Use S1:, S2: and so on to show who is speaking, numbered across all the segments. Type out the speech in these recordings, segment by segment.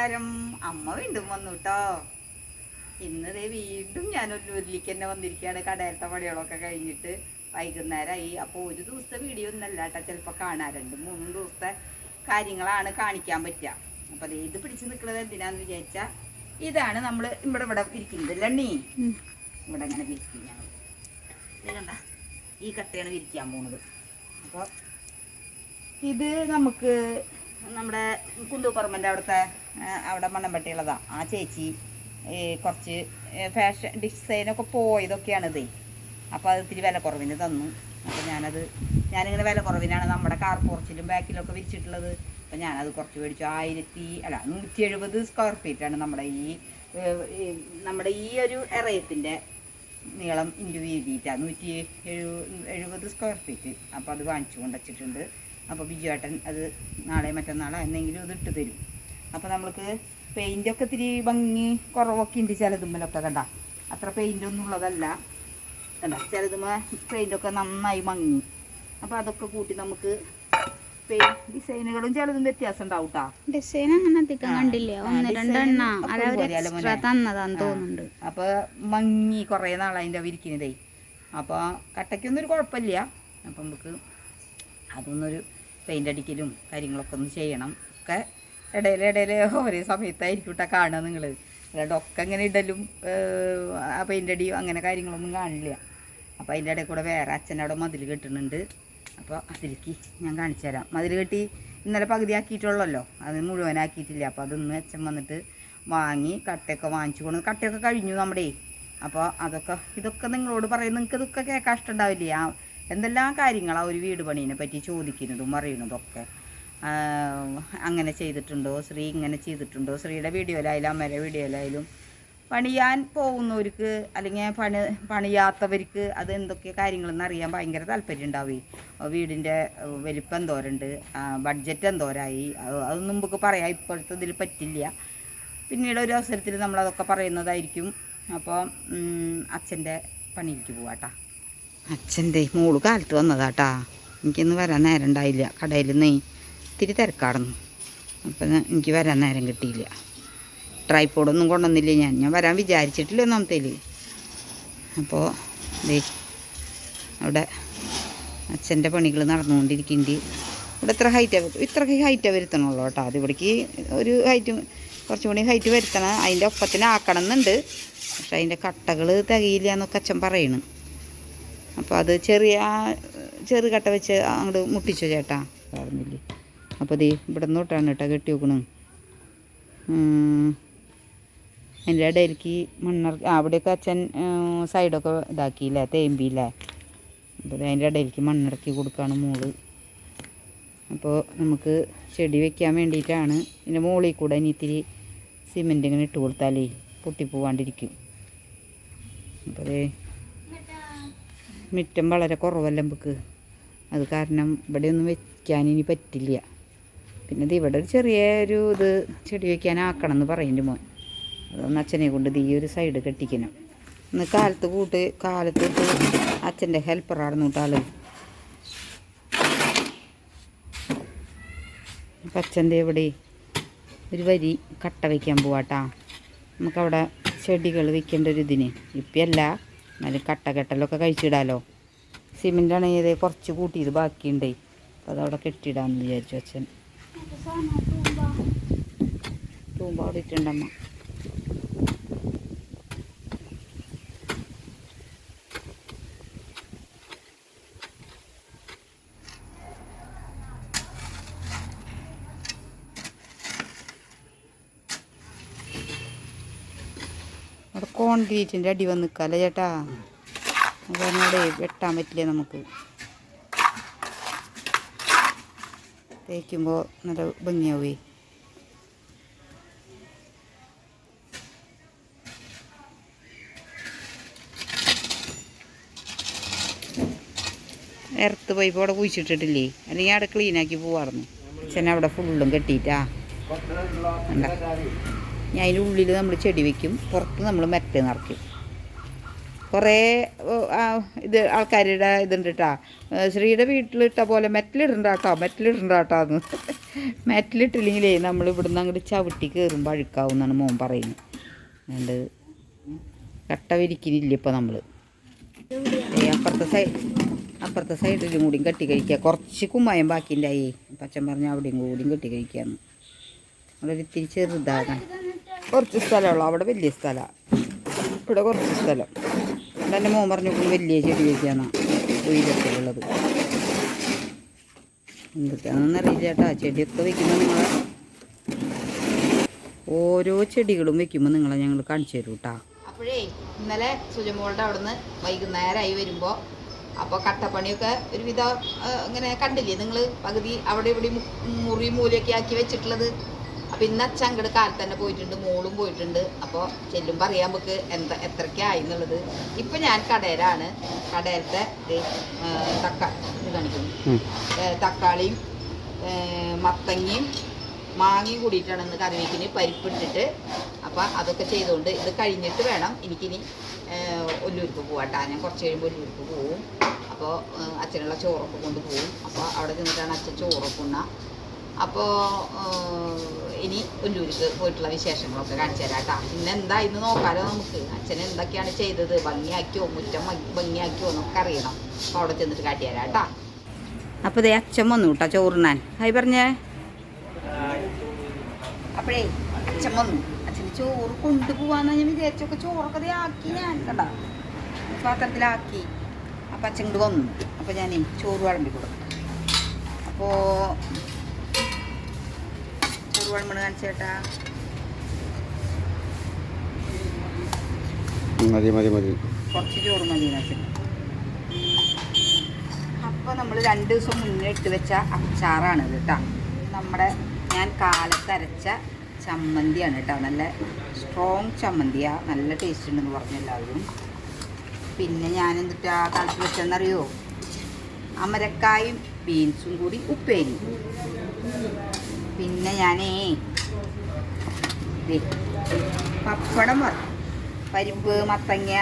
S1: നമസ്കാരം അമ്മ വീണ്ടും വന്നു കേട്ടോ ഇന്ന് ദേ വീണ്ടും ഞാനൊരു ഉരുലിക്ക് തന്നെ വന്നിരിക്കുകയാണ്. കടയിലത്തെ പണികളൊക്കെ കഴിഞ്ഞിട്ട് വൈകുന്നേരമായി അപ്പോൾ ഒരു ദിവസത്തെ വീഡിയോ ഒന്നല്ല കേട്ടോ. ചിലപ്പോൾ കാണാറുണ്ട് മൂന്ന് ദിവസത്തെ കാര്യങ്ങളാണ് കാണിക്കാൻ പറ്റുക. അപ്പോൾ ഇത് പിടിച്ച് നിൽക്കുന്നത് എന്തിനാന്ന് വിചാരിച്ചാൽ ഇതാണ് നമ്മൾ ഇവിടെ ഇവിടെ ഇരിക്കുന്നത് ലണ്ണി ഇവിടെ അങ്ങനെ വിരിക്കും ഞങ്ങൾ കണ്ട ഈ കട്ടയാണ് വിരിക്കാൻ പോണത്. അപ്പോൾ ഇത് നമുക്ക് നമ്മുടെ കുണ്ടുപറമ്പന്റെ അവിടുത്തെ അവിടെ മണ്ണമ്പട്ടിയുള്ളതാണ് ആ ചേച്ചി കുറച്ച് ഫാഷൻ ഡിസൈനൊക്കെ പോയതൊക്കെയാണിത്. അപ്പോൾ അത് ഇത്തിരി വില കുറവിന് തന്നു. അപ്പോൾ ഞാനത് ഞാനിങ്ങനെ വില കുറവിനാണ് നമ്മുടെ കാർ പോർച്ചിലും ബാക്കിലൊക്കെ വിരിച്ചിട്ടുള്ളത്. അപ്പോൾ ഞാനത് കുറച്ച് മേടിച്ചു. ആയിരത്തി അല്ല നൂറ്റി എഴുപത് സ്ക്വയർ ഫീറ്റാണ് നമ്മുടെ ഈ നമ്മുടെ ഈ ഒരു എറയത്തിന്റെ നീളം ഇന്റു വീതിയിട്ടാണ് നൂറ്റി എഴു എഴുപത് സ്ക്വയർ ഫീറ്റ് അപ്പോൾ അത് വാങ്ങിച്ചു കൊണ്ടുവച്ചിട്ടുണ്ട്. അപ്പോൾ ബിജുവേട്ടൻ അത് നാളെ മറ്റന്നാളെ എന്തെങ്കിലും ഇത് ഇട്ട് തരും. അപ്പോൾ നമ്മൾക്ക് പെയിന്റൊക്കെ ഇത്തിരി ഭംഗി കുറവൊക്കെ ഉണ്ട് ചിലതുമ്മലൊക്കെ കണ്ട. അത്ര പെയിന്റൊന്നും ഉള്ളതല്ല. കണ്ട? ചിലതുമ്മ പെയിന്റൊക്കെ നന്നായി മങ്ങി. അപ്പോൾ അതൊക്കെ കൂട്ടി നമുക്ക് ഡിസൈനുകളും ചിലതും വ്യത്യാസം ഉണ്ടാവും
S2: ഡിസൈൻ അങ്ങനെ അധികം കണ്ടില്ല. ഒന്ന് രണ്ടെണ്ണ? തന്നതാന്ന് തോന്നുന്നുണ്ട്.
S1: അപ്പോൾ മങ്ങി കുറേ നാളതിന്റെ വിരിക്കുന്നതേ അപ്പോൾ കട്ടയ്ക്കൊന്നും ഒരു കുഴപ്പമില്ല അപ്പം നമുക്ക് അതൊന്നൊരു പെയിന്റ് അടിക്കലും കാര്യങ്ങളൊക്കെ ഒന്ന് ചെയ്യണം. ഒക്കെ ഇടയിൽ ഇടയിൽ ഒരേ സമയത്തായിരിക്കും കേട്ടോ കാണുക നിങ്ങൾ അല്ലാണ്ട് ഒക്കെ ഇങ്ങനെ ഇടലും പെയിന്റ് അടിയും അങ്ങനെ കാര്യങ്ങളൊന്നും കാണില്ല. അപ്പോൾ അതിന്റെ ഇടയിൽ കൂടെ വേറെ അച്ഛനവിടെ മതിൽ കെട്ടുന്നുണ്ട്. അപ്പോൾ അതിലേക്ക് ഞാൻ കാണിച്ചു തരാം. മതിൽ കെട്ടി ഇന്നലെ പകുതി ആക്കിയിട്ടുള്ളല്ലോ. അത് മുഴുവനാക്കിയിട്ടില്ല. അപ്പോൾ അതൊന്ന് അച്ഛൻ വന്നിട്ട് വാങ്ങി കട്ടയൊക്കെ വാങ്ങിച്ചു കൊണ്ട് കട്ടയൊക്കെ കഴിഞ്ഞു നമ്മുടെ. അപ്പോൾ അതൊക്കെ ഇതൊക്കെ നിങ്ങളോട് പറയും. നിങ്ങൾക്ക് ഇതൊക്കെ കേൾക്കാൻ ഇഷ്ടമുണ്ടാവില്ലേ ആ എന്തെല്ലാം കാര്യങ്ങളാണ് ഒരു വീട് പണീനെ പറ്റി ചോദിക്കുന്നതും അറിയണതൊക്കെ ആ, അങ്ങനെ ചെയ്തിട്ടുണ്ടോ? ശ്രീ ഇങ്ങനെ ചെയ്തിട്ടുണ്ടോ? ശ്രീയുടെ വീഡിയോയിലായാലും അമ്മയുടെ വീഡിയോയിലായാലും പണിയാൻ പോകുന്നവർക്ക് അല്ലെങ്കിൽ പണി പണിയാത്തവർക്ക് അത് എന്തൊക്കെ കാര്യങ്ങളെന്ന് അറിയാൻ ഭയങ്കര താല്പര്യം ഉണ്ടാവേ. വീടിന്റെ വലിപ്പം എന്തോരുണ്ട്? ബഡ്ജറ്റ് എന്തോരായി? അത് മുമ്പൊക്കെ പറയാം ഇപ്പോഴത്തെ ഇതിൽ പറ്റില്ല. പിന്നീട് ഒരു അവസരത്തിൽ നമ്മളതൊക്കെ പറയുന്നതായിരിക്കും. അപ്പോൾ അച്ഛന്റെ പണിക്ക് പോവാട്ടാ അച്ഛന്റെ മോൾ കാലത്ത് വന്നതാട്ടാ എനിക്കൊന്നും വരാൻ നേരം ഉണ്ടായില്ല. കടയിൽ നിന്ന്. ഇത്തിരി തിരക്കാടുന്നു അപ്പം എനിക്ക് വരാൻ നേരം കിട്ടിയില്ല. ട്രൈപ്പോഡൊന്നും കൊണ്ടുവന്നില്ല ഞാൻ? ഞാൻ വരാൻ വിചാരിച്ചിട്ടില്ല ഒന്നാമത്തേൽ അപ്പോൾ ദേ അവിടെ അച്ഛന്റെ പണികൾ നടന്നുകൊണ്ടിരിക്കുന്നുണ്ട്. ഇവിടെ ഇത്ര ഹൈറ്റ് ഇത്ര ഹൈറ്റ് വരുത്തണുള്ളൂ കേട്ടോ. അത് ഇവിടേക്ക് ഒരു ഹൈറ്റ് കുറച്ചും കൂടി ഹൈറ്റ് വരുത്തണം. അതിന്റെ ഒപ്പത്തിന് ആക്കണം എന്നുണ്ട് പക്ഷെ അതിന്റെ കട്ടകൾ തികയില്ല എന്നൊക്കെ അച്ഛൻ പറയണ്. അപ്പോൾ അത് ചെറിയ ചെറുകട്ട വെച്ച് അങ്ങോട്ട് മുട്ടിച്ചോ ചേട്ടാ? പറഞ്ഞില്ലേ. അപ്പോൾ ദേ ഇവിടെ നിന്നോട്ടാണ് കേട്ടോ കെട്ടി വെക്കണ്. അതിന്റെ ഇടയിലേക്ക് മണ്ണർ അവിടെയൊക്കെ അച്ഛൻ സൈഡൊക്കെ ഇതാക്കിയില്ലേ തേമ്പിയില്ലേ? അപ്പോൾ അതിന്റെ ഇടയിലേക്ക് മണ്ണിറക്കി കൊടുക്കുകയാണ് മോൾ. അപ്പോൾ നമുക്ക് ചെടി വെക്കാൻ വേണ്ടിയിട്ടാണ് ഇതിന്റെ മുകളിൽ കൂടെ ഇനി ഇത്തിരി സിമെന്റ് ഇങ്ങനെ ഇട്ട് കൊടുത്താലേ പൊട്ടിപ്പോവാണ്ടിരിക്കും. അപ്പോൾ അതേ മിറ്റം വളരെ കുറവല്ല നമുക്ക്. അത് കാരണം ഇവിടെയൊന്നും വെക്കാൻ ഇനി പറ്റില്ല. പിന്നെ ഇത് ഇവിടെ ഒരു ചെറിയ ഒരു ഇത് ചെടി വയ്ക്കാനാക്കണം എന്ന് പറയുന്നുണ്ട് മോൻ. അതൊന്ന് അച്ഛനെ കൊണ്ട് ഈ ഒരു സൈഡ് കെട്ടിക്കണം. ഇന്ന് കാലത്ത് കൂട്ട് കാലത്ത് അച്ഛന്റെ ഹെൽപ്പറായിരുന്നു കേട്ടാൾ അപ്പം അച്ഛന്റെ ഇവിടെ ഒരു വരി കട്ട വയ്ക്കാൻ പോവാട്ടാ. നമുക്കവിടെ ചെടികൾ വയ്ക്കേണ്ട ഒരു ഇതിന്. ഇപ്പയല്ല എന്നാലും കട്ട കെട്ടലൊക്കെ കഴിച്ചിടാലോ. സിമെന്റ് ആണെങ്കിൽ ഇത് കുറച്ച് കൂട്ടിയത് ബാക്കിയുണ്ടേ. അപ്പോൾ അതവിടെ കെട്ടിയിടാമെന്ന് വിചാരിച്ചു അച്ഛൻ. തൂമ്പ അവിടെ കോൺക്രീറ്റിന്റെ അടി വന്ന് നിൽക്കാല്ലേ ചേട്ടാ? വെട്ടാൻ പറ്റില്ല നമുക്ക്? തേക്കുമ്പോൾ നല്ല ഭംഗിയാവേ. എർത്ത് പൈപ്പ് അവിടെ കുഴിച്ചിട്ടിട്ടില്ലേ? അല്ലെങ്കിൽ അവിടെ ക്ലീനാക്കി പോവാറുന്നു അച്ഛൻ അവിടെ ഫുള്ളും കെട്ടിയിട്ടാ. കണ്ട. ഞാൻ അതിന്റെ ഉള്ളിൽ നമ്മൾ ചെടി വെക്കും. പുറത്ത് നമ്മൾ മെറ്റ നിറയ്ക്കും. കുറേ ഇത് ആൾക്കാരുടെ ഇതുണ്ട് കേട്ടോ ശ്രീയുടെ വീട്ടിലിട്ട പോലെ മെറ്റലിടണ്ട കേട്ടോ മെറ്റലിടണ്ട കേട്ടോ എന്ന് മെറ്റലിട്ടില്ലെങ്കിലേ നമ്മൾ ഇവിടുന്ന് അങ്ങോട്ട് ചവിട്ടി കയറുമ്പോൾ അഴുക്കാവും എന്നാണ് മോൻ പറയുന്നത്. അതുകൊണ്ട് കട്ട വിരിക്കുന്നില്ല ഇപ്പോൾ നമ്മൾ അപ്പുറത്തെ സൈഡ് അപ്പുറത്തെ സൈഡിലും കൂടിയും കെട്ടി കഴിക്കുക. കുറച്ച് കുമ്മായം ബാക്കിണ്ടായി പച്ചൻ പറഞ്ഞ അവിടെയും കൂടിയും കെട്ടി കഴിക്കാന്ന് അവിടെ ഇത്തിരി ചെറുതാണ്. കുറച്ച് സ്ഥലമുള്ളൂ അവിടെ വലിയ സ്ഥലമാണ് ഇവിടെ കുറച്ച് സ്ഥലം. ഇവിടെ എന്റെ മോൻ പറഞ്ഞു വലിയ ചെടി വയ്ക്കാന്നാ ഉയരത്തിലുള്ളത്. എന്തൊക്കെയാണെന്ന് അറിയില്ല ചേട്ടാ ചെടിയൊക്കെ വെക്കുമ്പോൾ നിങ്ങൾ ഓരോ ചെടികളും വെക്കുമ്പോൾ നിങ്ങളെ ഞങ്ങൾ കാണിച്ചു തരും കേട്ടാ. അപ്പോഴേ ഇന്നലെ സുജമോളുടെ അവിടുന്ന് വൈകുന്നേരമായി വരുമ്പോൾ അപ്പോൾ കട്ടപ്പണിയൊക്കെ ഒരുവിധം ഇങ്ങനെ കണ്ടില്ലേ? നിങ്ങൾ പകുതി അവിടെ ഇവിടെ മുറി മൂലയൊക്കെ ആക്കി വെച്ചിട്ടുള്ളത്? അപ്പം ഇന്ന് അച്ഛൻ അങ്ങോട്ട് കാലത്ത് തന്നെ പോയിട്ടുണ്ട് മോളും പോയിട്ടുണ്ട്. അപ്പോൾ ചെല്ലുമ്പോൾ അറിയാൻ നമുക്ക് എന്താ എത്രയ്ക്കായി എന്നുള്ളത്. ഇപ്പം ഞാൻ കടയിലാണ് കടയിലത്തെ തക്കാളി ഇത് കാണിക്കുന്നു. തക്കാളിയും മത്തങ്ങയും മാങ്ങയും കൂടിയിട്ടാണ് ഇന്ന് കറിവേക്കിന് പരിപ്പിട്ടിട്ട് അപ്പം അതൊക്കെ ചെയ്തുകൊണ്ട് ഇത് കഴിഞ്ഞിട്ട് വേണം എനിക്കിനി ഒല്ലൂർക്ക് പോവാട്ടാ ഞാൻ കുറച്ച് കഴിയുമ്പോൾ ഒല്ലൂർക്ക് പോവും. അപ്പോൾ അച്ഛനുള്ള ചോറൊക്കെ കൊണ്ട് പോവും. അപ്പോൾ അവിടെ നിന്നിട്ടാണ് അച്ഛൻ ചോറൊക്കെ ഉണ്ണ. അപ്പോൾ ഇനി ഒല്ലൂർക്ക് പോയിട്ടുള്ള വിശേഷങ്ങളൊക്കെ കാണിച്ചു തരാം കേട്ടോ ഇന്ന് എന്താ ഇന്ന് നോക്കാലോ നമുക്ക്. അച്ഛൻ എന്തൊക്കെയാണ് ചെയ്തത്? ഭംഗിയാക്കിയോ? മുറ്റം ഭംഗി- ഭംഗിയാക്കിയോ? എന്നൊക്കെ അറിയണം. അപ്പോൾ അവിടെ ചെന്നിട്ട് കാട്ടി തരാം കേട്ടോ. അപ്പോൾ ദേ അച്ഛൻ വന്നു കേട്ടോ ചോറുണ്ണാൻ. ഹായ് പറഞ്ഞേ. അപ്പോഴേ അച്ഛൻ വന്നു. അച്ഛന് ചോറ് കൊണ്ടുപോവാന്ന് ഞാൻ വിചാരിച്ചൊക്കെ ചോറൊക്കെ ആക്കി ഞാൻ കണ്ട? പാത്രത്തിലാക്കി. അപ്പം അച്ഛൻ ഇങ്ങോട്ട് വന്നു. അപ്പോൾ ഞാൻ ചോറ് വിളമ്പി കൊടുക്കും അപ്പോൾ വിളമ്പണ കാണിച്ചേട്ടാ.
S3: മതി മതി മതി.
S1: കുറച്ച് ചോറ് മതി അച്ഛൻ അപ്പോൾ നമ്മൾ രണ്ട് ദിവസം മുന്നേ ഇട്ട് വെച്ച അച്ചാറാണ് കേട്ടാ നമ്മുടെ ഞാൻ കാലത്ത് അരച്ച ചമ്മന്തിയാണ് കേട്ടോ നല്ല സ്ട്രോങ് ചമ്മന്തിയാണ് നല്ല ടേസ്റ്റ് ഉണ്ടെന്ന് പറഞ്ഞു എല്ലാവരും. പിന്നെ ഞാൻ എന്നിട്ടാ കാലത്ത് വെച്ചെന്നറിയോ അമരക്കായും ബീൻസും കൂടി ഉപ്പേരി. പിന്നെ ഞാനേ പപ്പടം പറഞ്ഞു പരിപ്പ് മത്തങ്ങ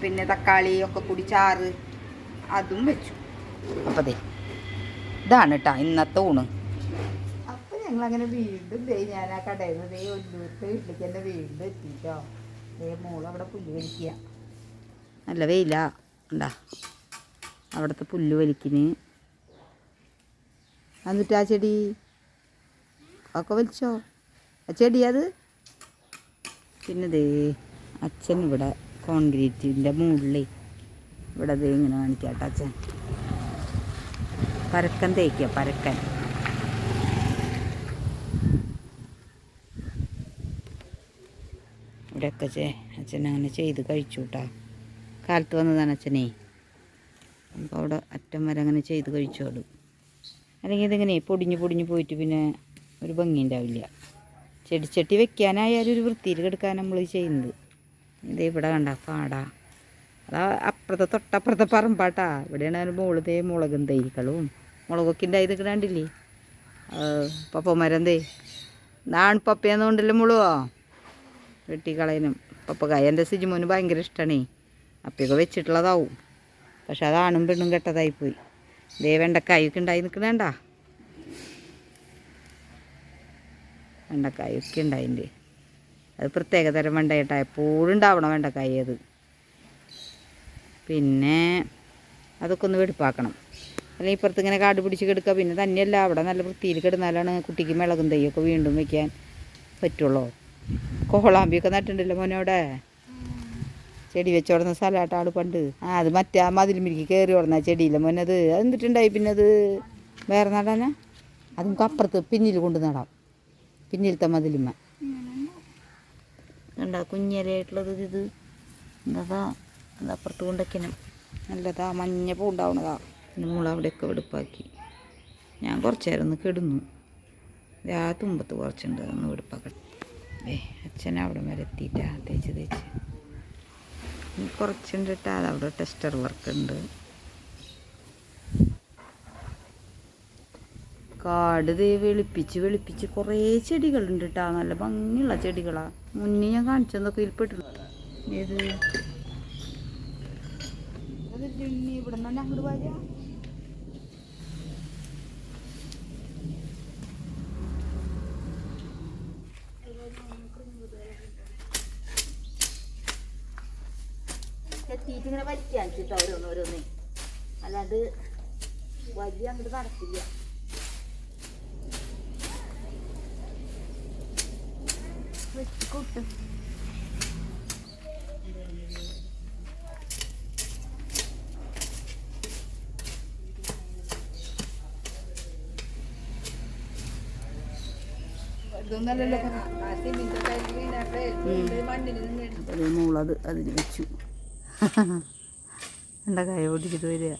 S1: പിന്നെ തക്കാളി ഒക്കെ കൂടി ചാറ് അതും വെച്ചു. അപ്പതേ ഇതാണ് കേട്ടോ ഇന്നത്തെ ഊണ്. അപ്പോൾ ഞങ്ങൾ അങ്ങനെ വീണ്ടും ദേ ഞാൻ ആ കടയിൽ നിന്ന് ദേ ഒല്ലൂർത്തെ വീട്ടിലേക്ക് തന്നെ വീണ്ടും എത്തിയിട്ടോ ദേ മോൾ അവിടെ പുല്ല് വലിക്കുക നല്ല വെയില. ഉണ്ടാ അവിടുത്തെ പുല്ല് വലിക്കിന്. എന്നിട്ട് ആ ചെടി? ഒക്കെ വലിച്ചോ? അച്ചേടി ചെടി അത്? പിന്നെ ദേ അച്ഛൻ ഇവിടെ കോൺക്രീറ്റിന്റെ മുകളിൽ ഇവിടെ ദേ ഇങ്ങനെ കാണിക്കാട്ടോ അച്ഛൻ. പരക്കൻ തേക്കുക പരക്കൻ. ഇവിടെയൊക്കെ ചേ അച്ഛൻ അങ്ങനെ ചെയ്ത് കഴിച്ചു കേട്ടോ കാലത്ത് വന്നതാണ് അച്ഛനെ. അപ്പോൾ അവിടെ അറ്റം വരെ അങ്ങനെ ചെയ്ത് കഴിച്ചോളൂ അല്ലെങ്കിൽ ഇതിങ്ങനെ പൊടിഞ്ഞ് പൊടിഞ്ഞ് പോയിട്ട് പിന്നെ ഒരു ഭംഗി ഉണ്ടാവില്ല ചെടിച്ചട്ടി വെക്കാനായാലും ഒരു വൃത്തിയിൽ കെടുക്കാൻ നമ്മൾ ചെയ്യുന്നത്. ഇത് ഇവിടെ കണ്ട പാടാ. അതാ അപ്പുറത്തെ തൊട്ടപ്പുറത്തെ പറമ്പാട്ടാ. ഇവിടെയാണ് തേ മുളകും തൈകളും മുളകൊക്കെ ഉണ്ടായി നിൽക്കണ കണ്ടില്ലേ? പപ്പമരം തേ പപ്പയെന്ന് കൊണ്ടല്ലേ മുളുവോ വെട്ടിക്കളയനും പപ്പക്കായ എന്റെ സിജിമോന് ഭയങ്കര ഇഷ്ടമാണേ അപ്പയൊക്കെ വെച്ചിട്ടുള്ളതാവും. പക്ഷെ അതാണും പെണ്ണും കെട്ടതായിപ്പോയി. ദേ വെണ്ടക്കായൊക്കെ ഉണ്ടായി നിൽക്കണേണ്ട വെണ്ടക്കായൊക്കെ ഉണ്ടായിന്റെ. അത് പ്രത്യേകതരം വെണ്ടയിട്ട. എപ്പോഴും ഉണ്ടാവണം വെണ്ടക്കായ അത്. പിന്നെ അതൊക്കെ ഒന്ന് വെടുപ്പാക്കണം. അല്ലെങ്കിൽ ഇപ്പുറത്ത് ഇങ്ങനെ കാട് പിടിച്ച് കിടക്കുക പിന്നെ തന്നെയല്ല അവിടെ നല്ല വൃത്തിയിൽ കിടന്നാലാണ് കുട്ടിക്ക് മിളകും തൈയൊക്കെ വീണ്ടും വയ്ക്കാൻ പറ്റുള്ളൂ. കോളാമ്പിയൊക്കെ നട്ടിട്ടുണ്ടല്ലോ മോനോടെ ചെടി വെച്ചോടുന്ന സ്ഥലമായിട്ട് ആൾ പണ്ട്. ആ അത് മറ്റേ ആ മതിലുമിരിക്ക് കയറി ഓടുന്ന ചെടിയില്ല മോനത്? അത് എന്നിട്ടുണ്ടായി പിന്നെ അത് വേറെ നടാനാ? അതും അപ്പുറത്ത് പിന്നിൽ കൊണ്ട് നടാം. പിന്നിലത്തെ മതിലുമ്മ. കണ്ട കുഞ്ഞിലയായിട്ടുള്ളത് ഇത് എന്താ അതപ്പുറത്ത് അപ്പുറത്ത് കൊണ്ടൊക്കെയാണ് നല്ലതാ മഞ്ഞ പൂ ഉണ്ടാവണതാ പിന്നെ മുള അവിടെയൊക്കെ വെടുപ്പാക്കി. ഞാൻ കുറച്ച് നേരം ഒന്ന് കിടന്നു. ആ തുമ്പത്ത് കുറച്ചുണ്ട് ഒന്ന് വെടുപ്പാക്കട്ടെ. ഏ അച്ഛൻ അവിടെ വരെ എത്തിയിട്ടാ തേച്ച് തേച്ച്. കുറച്ചുണ്ടിട്ടാ കുറച്ചുണ്ട് കേട്ടോ അതവിടെ ടെസ്റ്റർ വർക്ക് ഉണ്ട്. കാട് ദേ വെളുപ്പിച്ച് വെളുപ്പിച്ച് കുറേ ചെടികളുണ്ട് കേട്ടോ നല്ല ഭംഗിയുള്ള ചെടികളാണ് മുന്നേ ഞാൻ കാണിച്ചതൊക്കെ ഇതിൽപ്പെട്ടിട്ടുണ്ട്. ഏത് അങ്ങോട്ട് ഇങ്ങനെ വലിക്കാൻ വെച്ചിട്ട് ഓരോന്ന് ഓരോന്ന്. അല്ലാണ്ട് വലിയ അങ്ങോട്ട് നടക്കില്ല. നൂളത് അതിന് വെച്ചു. എന്താ കൈ ഓടിച്ചിട്ട് വരിക?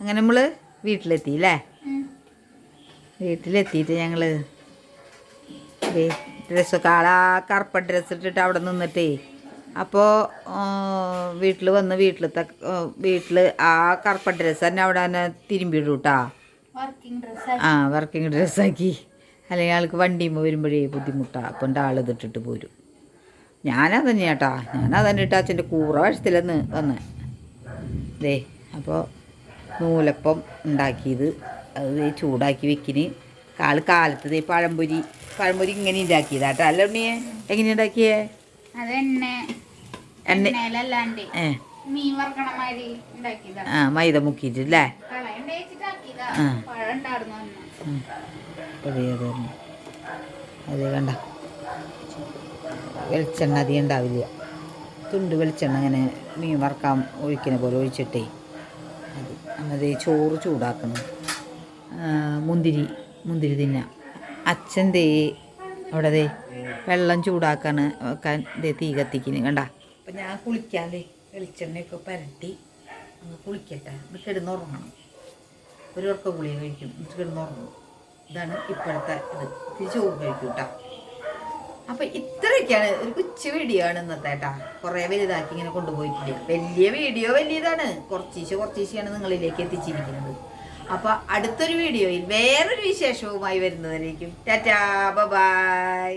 S1: അങ്ങനെ നമ്മൾ വീട്ടിലെത്തി അല്ലേ വീട്ടിലെത്തിയിട്ട് ഞങ്ങൾ ഡ്രസ്സൊക്കെ കാളാ കറുപ്പ ഡ്രസ്സ് ഇട്ടിട്ട് അവിടെ നിന്നിട്ടേ. അപ്പോൾ വീട്ടിൽ വന്ന് വീട്ടിലത്തെ വീട്ടിൽ ആ കറുപ്പ ഡ്രസ്സ് തന്നെ അവിടെ തന്നെ തിരുമ്പിടും കേട്ടോ ആ വർക്കിംഗ് ഡ്രസ്സാക്കി അല്ലെങ്കിൽ ആൾക്ക് വണ്ടിയുമ്പോൾ വരുമ്പോഴേ ബുദ്ധിമുട്ടാണ് അപ്പം എന്റെ ആൾ ഇതിട്ടിട്ട് പോരും. ഞാനത് തന്നെയാട്ടാ ഞാനത് തന്നെ ഇട്ട് അച്ഛന്റെ കൂറ വശത്തിലെന്ന് വന്ന്. ദേ അപ്പോൾ നൂലപ്പം ഉണ്ടാക്കിയത്. അത് ചൂടാക്കി വെക്കിന്. ആൾ കാലത്ത് ദേ പഴംപൊരി പഴംപൊരി ഇങ്ങനെ ഉണ്ടാക്കിയതാട്ടാ അല്ല ഉണ്ണിയെ എങ്ങനെ ഉണ്ടാക്കിയേ
S2: അത് എണ്ണ
S1: എണ്ണ
S2: എണ്ണയിലല്ലാണ്ട്
S1: ഏ.
S2: മീൻ വറക്കണ മാതിരി ഉണ്ടാക്കിയതാ
S1: ആ മൈദ മുക്കിയിട്ടില്ലേ. അതെ കണ്ട? വെളിച്ചെണ്ണ അധികം ഉണ്ടാവില്ല തുണ്ട് വെളിച്ചെണ്ണ ഇങ്ങനെ മീൻ വറക്കാൻ ഒഴിക്കുന്ന പോലെ ഒഴിച്ചിട്ടേ. അത് അത് ചോറ് ചൂടാക്കണം. മുന്തിരി മുന്തിരി തിന്നാം. അച്ഛൻ ദേ അവിടെ ദേ വെള്ളം ചൂടാക്കാണ് വെക്കാൻ ദേ തീ കത്തിക്കുന്നു കണ്ട? അപ്പം ഞാൻ കുളിക്കാതെ വെളിച്ചെണ്ണയൊക്കെ പരട്ടി അങ്ങ് കുളിക്കട്ടെ. എന്നിട്ട് കിടന്നുറങ്ങണം. ഒരു ഉറക്ക ഗുളിക കഴിക്കും. എന്നിട്ട് കിടന്നുറങ്ങും. ഇതാണ് ഇപ്പോഴത്തെ ഇത്. തിരിച്ച് ചോറ് കഴിക്കും കേട്ടോ അപ്പം ഇത്രയൊക്കെയാണ്. ഒരു കൊച്ചു വീഡിയോ ആണ് ഇന്നത്തെ കേട്ടാ കുറേ വലുതാക്കി ഇങ്ങനെ കൊണ്ടുപോയിട്ടില്ല വലിയ വീഡിയോ വലിയതാണ്. കുറച്ചീശ കുറച്ചീശയാണ് നിങ്ങളിലേക്ക് എത്തിച്ചിരിക്കുന്നത്. അപ്പോൾ അടുത്തൊരു വീഡിയോയിൽ വേറൊരു വിശേഷവുമായി വരുന്നതിലേക്കും ടാറ്റാ ബൈ